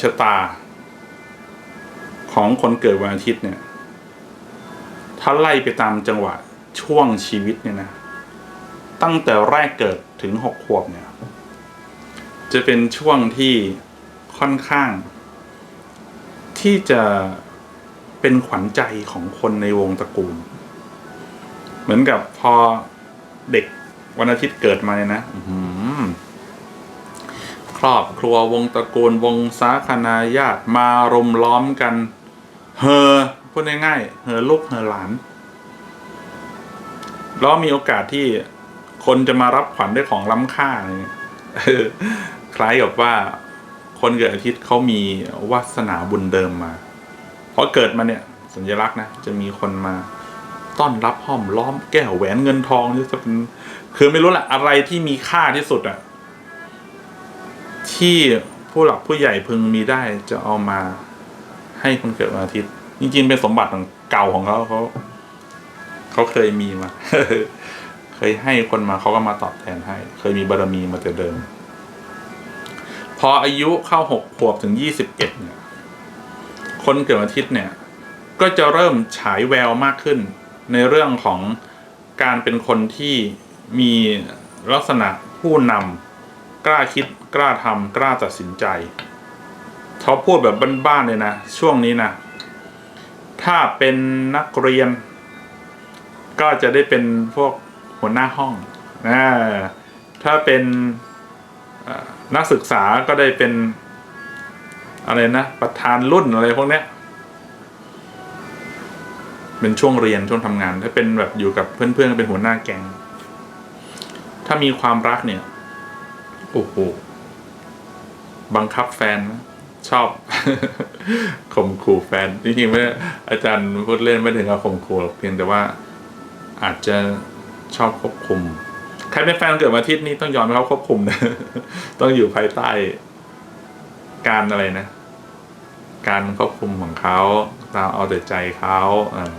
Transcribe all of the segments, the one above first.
ชะตา ของคนเกิดวันอาทิตย์เนี่ย ถ้าไล่ไปตามจังหวะช่วงชีวิตเนี่ยนะ ตั้งแต่แรกเกิดถึงหกขวบเนี่ย จะเป็นช่วงที่ค่อนข้าง ที่จะเป็นขวัญใจของคนในวงตระกูล เหมือนกับพอเด็กวันอาทิตย์เกิดมาเนี่ยนะ ครอบครัววงตระกูลวงสาคณาญาติมารุมล้อมกัน เฮอพูดง่ายๆเฮอลูกเฮอหลานแล้วมีโอกาสที่คนจะมารับขวัญด้วยของล้ำค่าอะไรเงี้ยคล้ายกับว่าคนเกิดอาทิตย์เขามีวาสนาบุญเดิมมาพอเกิดมาเนี่ย สัญลักษณ์นะจะมีคนมาต้อนรับห้อมล้อมแก้วแหวนเงินทองนี่จะเป็นคือไม่รู้แหละอะไรที่มีค่าที่สุดอะ ที่ผู้หลักผู้ใหญ่พึงมีได้จะเอามาให้คนเกิดวันอาทิตย์ จริงๆเป็นสมบัติของเก่าของเขาเขาเขาเคยมีมาเคยให้คนมาเขาก็มาตอบแทนให้ เคยมีบารมีมาแต่เดิม พออายุเข้าหกขวบถึงยี่สิบเอ็ดเนี่ย คนเกิดวันอาทิตย์เนี่ย ก็จะเริ่มฉายแววมากขึ้น ในเรื่องของการเป็นคนที่มีลักษณะผู้นำ กล้าคิดกล้าทำกล้าตัดสินใจเขาพูดแบบบ้านๆเลยนะ ช่วงนี้นะ ถ้าเป็นนักเรียน ก็จะได้เป็นพวกหัวหน้าห้องนะถ้าเป็นนักศึกษาก็ได้เป็น อะไรนะ ประธานรุ่นอะไรพวกเนี้ย เป็นช่วงเรียนช่วงทำงาน ถ้าเป็นแบบอยู่กับเพื่อนๆเป็นหัวหน้าแกงถ้ามีความรักเนี่ย โอ้โหบังคับแฟนนะชอบข่มขู่แฟนจริงๆไม่อาจารย์พูดเล่นไม่ถึงกับข่มขู่หรอกเพียงแต่ว่าอาจจะชอบควบคุม ใครเป็นแฟนเกิดวันอาทิตย์นี้ต้องยอมให้เขาควบคุมนะต้องอยู่ภายใต้ การอะไรนะ การควบคุมของเขาตามเอาแต่ใจเขาเออ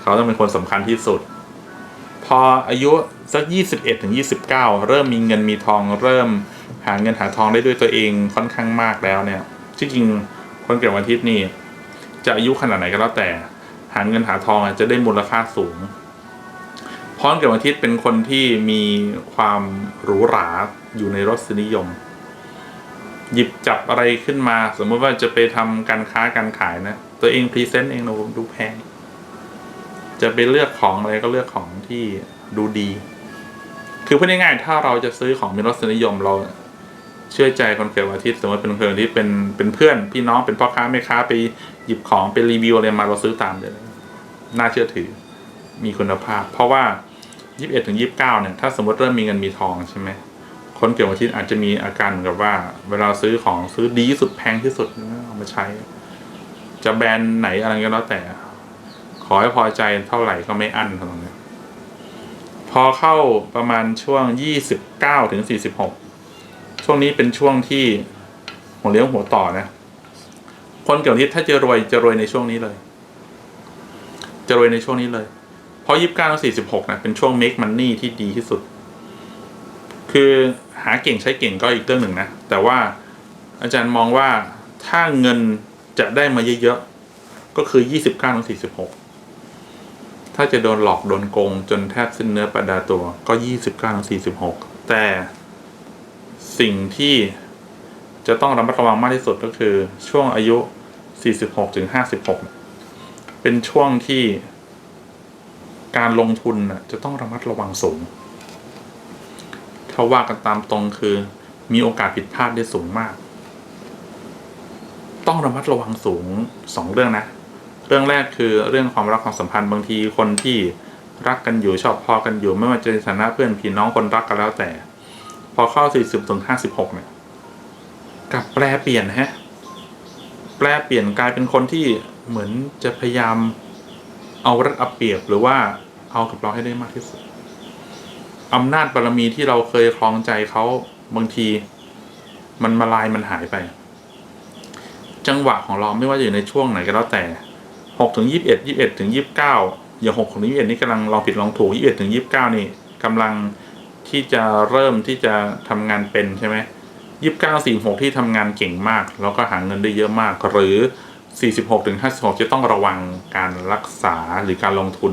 เขาต้องเป็นคนสำคัญที่สุด พออายุสักยี่สิบเอ็ดถึงยี่สิบเก้าเริ่มมีเงินมีทองเริ่มหาเงินหาทองได้ด้วยตัวเองค่อนข้างมากแล้วเนี่ยที่จริงคนเกิดวันอาทิตย์นี่จะอายุขนาดไหนก็แล้วแต่ หาเงินหาทองจะได้มูลค่าสูงเพราะเกิดวันอาทิตย์เป็นคนที่มีความหรูหราอยู่ในรสนิยม หยิบจับอะไรขึ้นมา สมมติว่าจะไปทำการค้าการขายนะ ตัวเองพรีเซนต์เองเราดูแพง จะไปเลือกของอะไรก็เลือกของที่ดูดี คือพูดง่ายๆถ้าเราจะซื้อของมีรสนิยมเราเชื่อใจคนเกิดวันอาทิตย์สมมติเป็นคนที่เป็นเป็นเพื่อน พี่น้องเป็นพ่อค้าแม่ค้าไปหยิบของไปรีวิวอะไรมาเราซื้อตามเลยน่าเชื่อถือมีคุณภาพ เพราะว่ายี่สิบเอ็ดถึงเนี่ยถ้าสมมติเริ่มมีเงินมีทองใช่ไหมคนเกิดวันอาทิตย์อาจจะมีอาการเหมือนกับว่า เวลาซื้อของซื้อดีที่สุดแพงที่สุดเอามาใช้ จะแบรนด์ไหนอะไรก็แล้วแต่ อให้พอใจเท่าไหร่ก็ไม่อั้นตรงนี้พอเข้าประมาณช่วงยี่สิบเก้าถึงสี่สิบหกช่วงนี้เป็นช่วงที่หัวเลี้ยวหัวต่อนะ คนเกิดวันอาทิตย์ถ้าจะรวยจะรวยในช่วงนี้เลย จะรวยในช่วงนี้เลยเพราะยี่สิบเก้าถึงสี่สิบหกนะเป็นช่วง make money ที่ดีที่สุด คือหาเก่งใช้เก่งก็อีกเรื่องหนึ่งนะ แต่ว่าอาจารย์มองว่าถ้าเงินจะได้มาเยอะๆ ก็คือยี่สิบเก้าถึงสี่สิบหก ถ้าจะโดนหลอกโดนโกงจนแทบสิ้นเนื้อประดาตัวก็ยี่สิบเก้าถึงสี่สิบหกแต่สิ่งที่จะต้องระมัดระวังมากที่สุดก็คือช่วงอายุสี่สิบหกถึงห้าสิบหกเป็นช่วงที่การลงทุนจะต้องระมัดระวังสูง ถ้าว่ากันตามตรงคือมีโอกาสผิดพลาดได้สูงมาก ต้องระมัดระวังสูงสองเรื่องนะ เรื่องแรกคือเรื่องความรักความสัมพันธ์บางทีคนที่รักกันอยู่ชอบพอกันอยู่ ไม่ว่าจะในฐานะเพื่อนพี่น้องคนรักกันแล้วแต่ พอเข้าสี่สิบถึงห้าสิบหกเนี่ยกลับแปลเปลี่ยนฮะแปลเปลี่ยนกลายเป็นคนที่เหมือนจะพยายามเอารัดเอาเปรียบหรือว่าเอากับเราให้ได้มากที่สุดอำนาจบารมีที่เราเคยคลองใจเขาบางที มันมาลายมันหายไป จังหวะของเราไม่ว่าอยู่ในช่วงไหนก็แล้วแต่ หกถึงยี่สิบเอ็ดยี่สิบเอ็ดถึงยี่สิบเก้าอย่างหกถึงยี่สิบเอ็ดนี่กำลังลองผิดลองถูกยี่สิบเอ็ดถึงยี่สิบเก้านี่กำลังที่จะเริ่มที่จะทำงานเป็นใช่ไหมยี่สิบเก้าสี่หกที่ทำงานเก่งมาก แล้วก็หาเงินได้เยอะมาก หรือสี่สิบหกถึงห้าสิบหกจะต้องระวังการรักษาหรือการลงทุน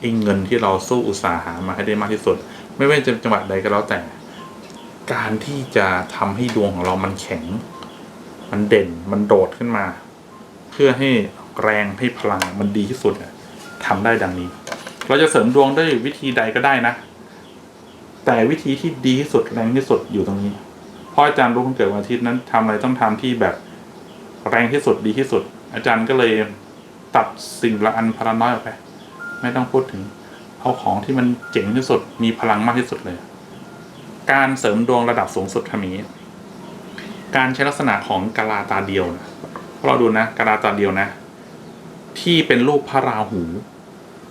ไอ้เงินที่เราสู้อุตสาหามาให้ได้มากที่สุด ไม่ว่าจะจังหวัดใดก็แล้วแต่ การที่จะทำให้ดวงของเรามันแข็ง มันเด่นมันโดดขึ้นมา เพื่อให้ แรงให้พลังมันดีที่สุดอะทำได้ดังนี้ เราจะเสริมดวงด้วยวิธีใดก็ได้นะ แต่วิธีที่ดีที่สุดแรงที่สุดอยู่ตรงนี้เพราะอาจารย์รู้คนเกิดวันอาทิตย์นั้นทำอะไรต้องทำที่แบบแรงที่สุดดีที่สุด อาจารย์ก็เลยตัดสิ่งละอันพลาน้อยออกไป ไม่ต้องพูดถึงเอาของที่มันเจ๋งที่สุดมีพลังมากที่สุดเลย การเสริมดวงระดับสูงสุดทำนี้ การใช้ลักษณะของกะลาตาเดียวนะเราดูนะกะลาตาเดียวนะ ที่เป็นรูปพระราหู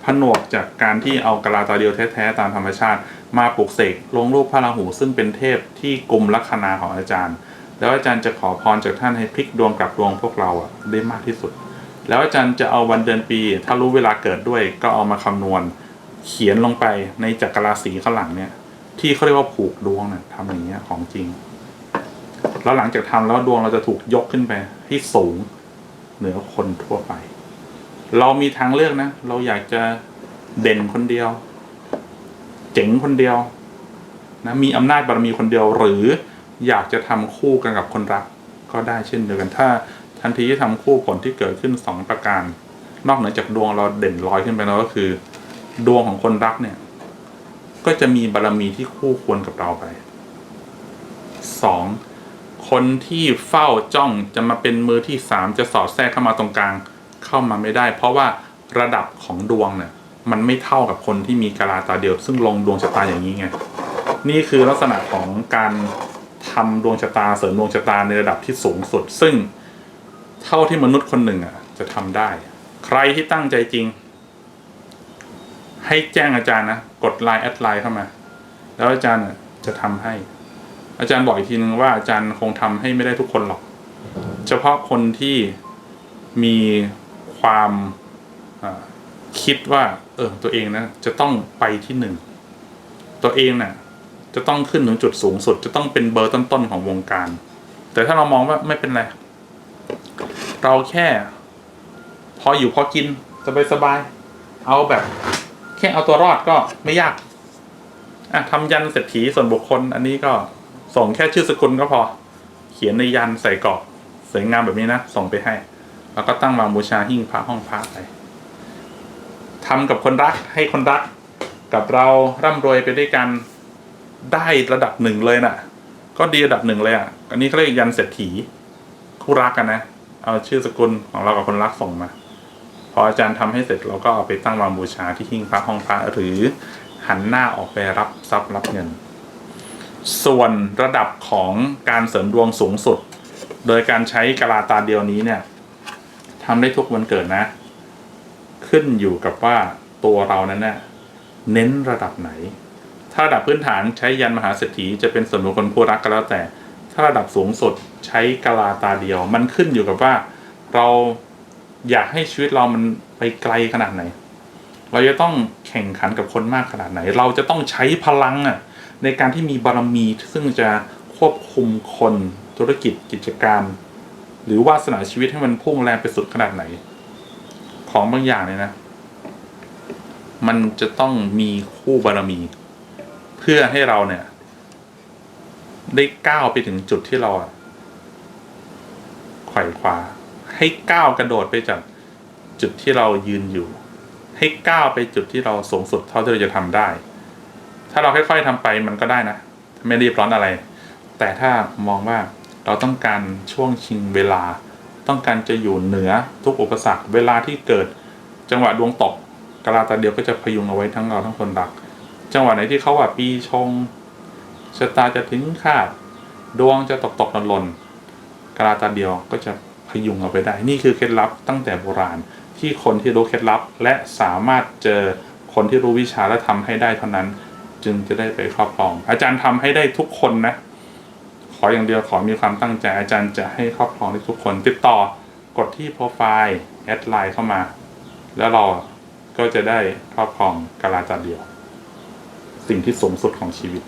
ผนวกจากการที่เอากะลาตาเดียวแท้ๆตามธรรมชาติ มาปลุกเสกลงรูปพระราหู ซึ่งเป็นเทพที่กลุ่มลัคนาของอาจารย์ แล้วอาจารย์จะขอพรจากท่านให้พลิกดวงกลับดวงพวกเราอะได้มากที่สุด แล้วอาจารย์จะเอาวันเดือนปี ถ้ารู้เวลาเกิดด้วยก็เอามาคำนวณ เขียนลงไปในจักรราศีข้างหลังเนี่ย ที่เขาเรียกว่าผูกดวงนี่ยทำอย่างเงี้ยของจริง แล้วหลังจากทำแล้วดวงเราจะถูกยกขึ้นไปให้สูงเหนือคนทั่วไป เรามีทางเลือกนะ เราอยากจะเด่นคนเดียว เจ๋งคนเดียวนะมีอำนาจบารมีคนเดียวหรืออยากจะทำคู่กันกับคนรัก ก็ได้เช่นเดียวกัน ถ้าทันทีที่ทำคู่ผลที่เกิดขึ้นสองประการ นอกเหนือจากดวงเราเด่นลอยขึ้นไปแล้วก็คือ ดวงของคนรักเนี่ย ก็จะมีบารมีที่คู่ควรกับเราไปสองคนที่เฝ้าจ้องจะมาเป็นมือที่สามจะสอดแทรกเข้ามาตรงกลาง เข้ามาไม่ได้ เพราะว่าระดับของดวงเนี่ยมันไม่เท่ากับคนที่มีกาลาตาเดียว ซึ่งลงดวงชะตาอย่างนี้ไงนี่คือลักษณะของการทำดวงชะตาเสริมดวงชะตาในระดับที่สูงสุด ซึ่งเท่าที่มนุษย์คนหนึ่งอะจะทำได้ ใครที่ตั้งใจจริง ให้แจ้งอาจารย์นะกดไลน์แอดไลน์เข้ามา แล้วอาจารย์น่ะจะทำให้ อาจารย์บอกอีกทีนึงว่าอาจารย์คงทำให้ไม่ได้ทุกคนหรอก เฉพาะคนที่มี ความคิดว่า เออตัวเองนะจะต้องไปที่หนึ่งตัวเองน่ะจะต้องขึ้นถึงจุดสูงสุด จะต้องเป็นเบอร์ต้นๆของวงการ แต่ถ้าเรามองว่าไม่เป็นไร เราแค่ พออยู่พอกินสบายๆเอาแบบ แค่เอาตัวรอดก็ไม่ยากอะทำยันเศรษฐีส่วนบุคคล อันนี้ก็ส่งแค่ชื่อสกุลก็พอ เขียนในยันใส่กรอบสวยงามแบบนี้นะ ส่งไปให้ แล้วก็ตั้งวางบูชาหิ้งพระห้องพระไปทำกับคนรักให้คนรักกับเราร่ำรวยไปด้วยกันได้ระดับหนึ่งเลยน่ะ ก็ดีระดับหนึ่งเลยอะ อันนี้เขาเรียกยันเศรษฐีคู่รักกันนะ เอาชื่อสกุลของเรากับคนรักส่งมา พออาจารย์ทำให้เสร็จเราก็เอาไปตั้งวางบูชาที่หิ้งพระห้องพระหรือหันหน้าออกไปรับทรัพย์รับเงิน ส่วนระดับของการเสริมดวงสูงสุด โดยการใช้กะลาตาเดียวนี้เนี่ย ทำได้ทุกวันเกิดนะ ขึ้นอยู่กับว่าตัวเรานั้นเน่ะเน้นระดับไหน ถ้าระดับพื้นฐานใช้ยันมหาเศรษฐีจะเป็นส่วนบุคคลผู้รักก็แล้วแต่ ถ้าระดับสูงสุดใช้กลาตาเดียว มันขึ้นอยู่กับว่าเราอยากให้ชีวิตเรามันไปไกลขนาดไหน เราจะต้องแข่งขันกับคนมากขนาดไหน เราจะต้องใช้พลังอะในการที่มีบารมีซึ่งจะควบคุมคนธุรกิจกิจการ หรือวาสนาชีวิตให้มันพุ่งแรงไปสุดขนาดไหน ของบางอย่างเนี่ยนะ มันจะต้องมีคู่บารมี เพื่อให้เราเนี่ย ได้ก้าวไปถึงจุดที่เราไขว่คว้าให้ก้าวกระโดดไปจากจุดที่เรายืนอยู่ ให้ก้าวไปจุดที่เราสูงสุดเท่าที่เราจะทำได้ ถ้าเราค่อยๆทำไปมันก็ได้นะไม่รีบร้อนอะไร แต่ถ้ามองว่า เราต้องการช่วงชิงเวลา ต้องการจะอยู่เหนือทุกอุปสรรค เวลาที่เกิดจังหวะดวงตกกะลาตาเดียวก็จะพยุงเอาไว้ทั้งเราทั้งคนรัก จังหวะไหนที่เขาว่าปีชงชะตาจะถึงคาด ดวงจะตกตกหล่นหล่นกะลาตาเดียวก็จะพยุงเอาไปได้ นี่คือเคล็ดลับตั้งแต่โบราณที่คนที่รู้เคล็ดลับและสามารถเจอคนที่รู้วิชาและทำให้ได้เท่านั้น จึงจะได้ไปครอบครอง อาจารย์ทำให้ได้ทุกคนนะ ขออย่างเดียวขอมีความตั้งใจอาจารย์จะให้ครอบครองทุกคน ติดต่อกดที่โปรไฟล์แอดไลน์เข้ามา แล้วเราก็จะได้ครอบครองกาลาจาเดียว สิ่งที่สูงสุดของชีวิต